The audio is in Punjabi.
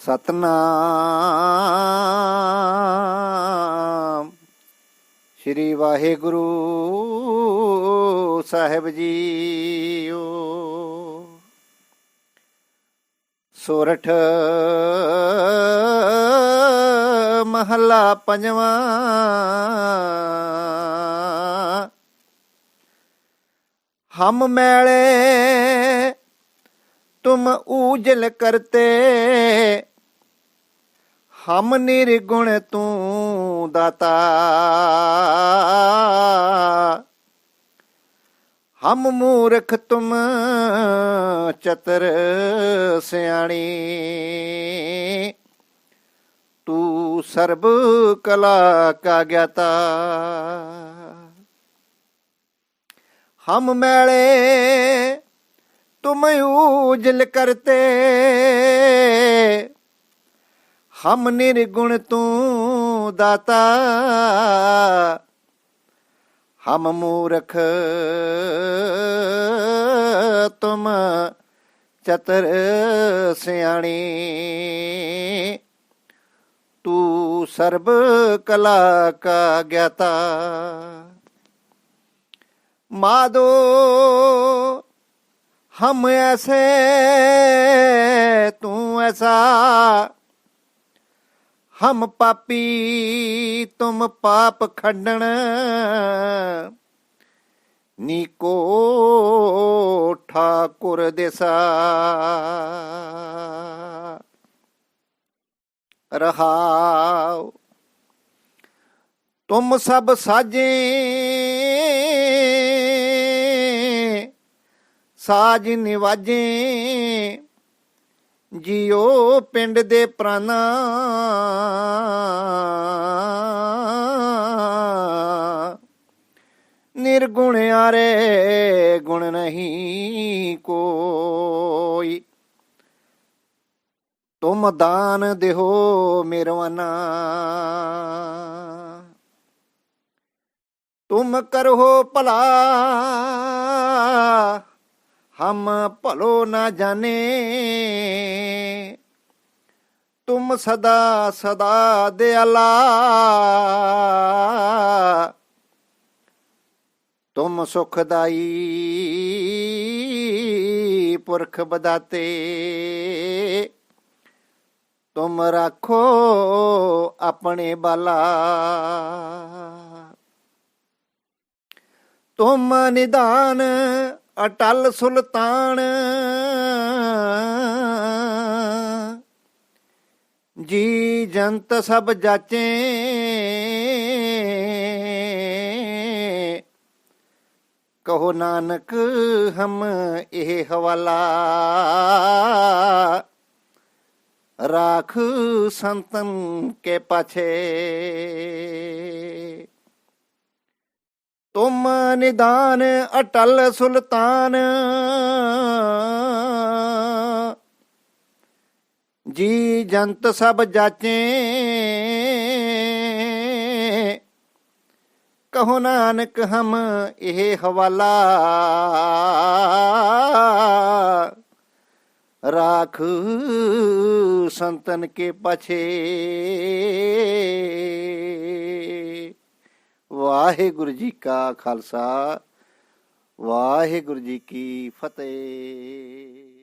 ਸਤਨਾਮ। ਸ੍ਰੀ ਵਾਹਿਗੁਰੂ ਸਾਹਿਬ ਜੀਓ। ਸੋਰਠ ਮਹੱਲਾ ਪੰਜਵਾਂ। ਹਮ ਮੈਲੇ ਤੁਮ ਊਜਲ ਕਰਤੇ ਹਮ ਨਿਰਗੁਣ ਤੂੰ ਦਾਤਾ। ਹਮ ਮੂਰਖ ਤੁਮ ਚਤਰ ਸਿਆਣੀ। ਤੂੰ ਸਰਬ ਕਲਾ ਕਾ ਗਿਆਤਾ। ਹਮ ਮੈਲੇ ਤੁਮ ਊਜਲ ਕਰਤੇ। ਹਮ ਨਿਰਗੁਣ ਤੂੰ ਦਾਤਾ। ਹਮ ਮੂਰਖ ਤੁਮ ਚਤਰ ਸਿਆਣੀ। ਤੂੰ ਸਰਬ ਕਲਾ ਕਾ ਗਿਆਤਾ। ਮਾਦੋ, ਹਮ ਐਸੇ ਤੂੰ ਐਸਾ। ਹਮ ਪਾਪੀ ਤੁਮ ਪਾਪ ਖੰਡਣ। ਨੀਕੋ ਠਾਕੁਰ ਦੇਸਾ। ਰਹਾਉ ਤੁਮ ਸਭ ਸਾਜੇ। ਸਾਜ ਨਿਵਾਜੇ। ਜਿਉ ਪਿੰਡ ਦੇ ਪ੍ਰਾਨਾ। ਨਿਰਗੁਣ ਆਰੇ ਗੁਣ ਨਹੀਂ ਕੋਈ। ਤੁਮ ਦਾਨ ਦਿਓ ਮਿਰਵਨਾ। ਤੁਮ ਕਰੋ ਭਲਾ। ਹਮ ਭਲੋ ਨਾ ਜਾਣੇ। ਤੁਮ ਸਦਾ ਸਦਾ ਦਿਆਲਾ ਤੁਮ ਸੁਖਦਾਈ ਪੁਰਖ ਬਦਾਤੇ। ਤੁਮ ਰੱਖੋ ਆਪਣੇ ਬਾਲਾ। ਤੁਮ ਨਿਦਾਨ ਅਟਲ ਸੁਲਤਾਨ। ਜੀ ਜੰਤ ਸਭ ਜਾਚੇ। ਕਹੋ ਨਾਨਕ, ਹਮ ਇਹ ਹਵਾਲਾ। ਰਾਖ ਸੰਤਨ ਕੇ ਪਾਛੇ। ਤੁਮ ਨਿਦਾਨ ਅਟਲ ਸੁਲਤਾਨ। ਜੀ ਜੰਤ ਸਭ ਜਾਚੇ। ਕਹੋ ਨਾਨਕ ਹਮ ਇਹ ਹਵਾਲਾ। ਰਾਖ ਸੰਤਨ ਕੇ ਪਛੇ। ਵਾਹਿਗੁਰੂ ਜੀ ਕਾ ਖਾਲਸਾ, ਵਾਹਿਗੁਰੂ ਜੀ ਕੀ ਫਤਿਹ।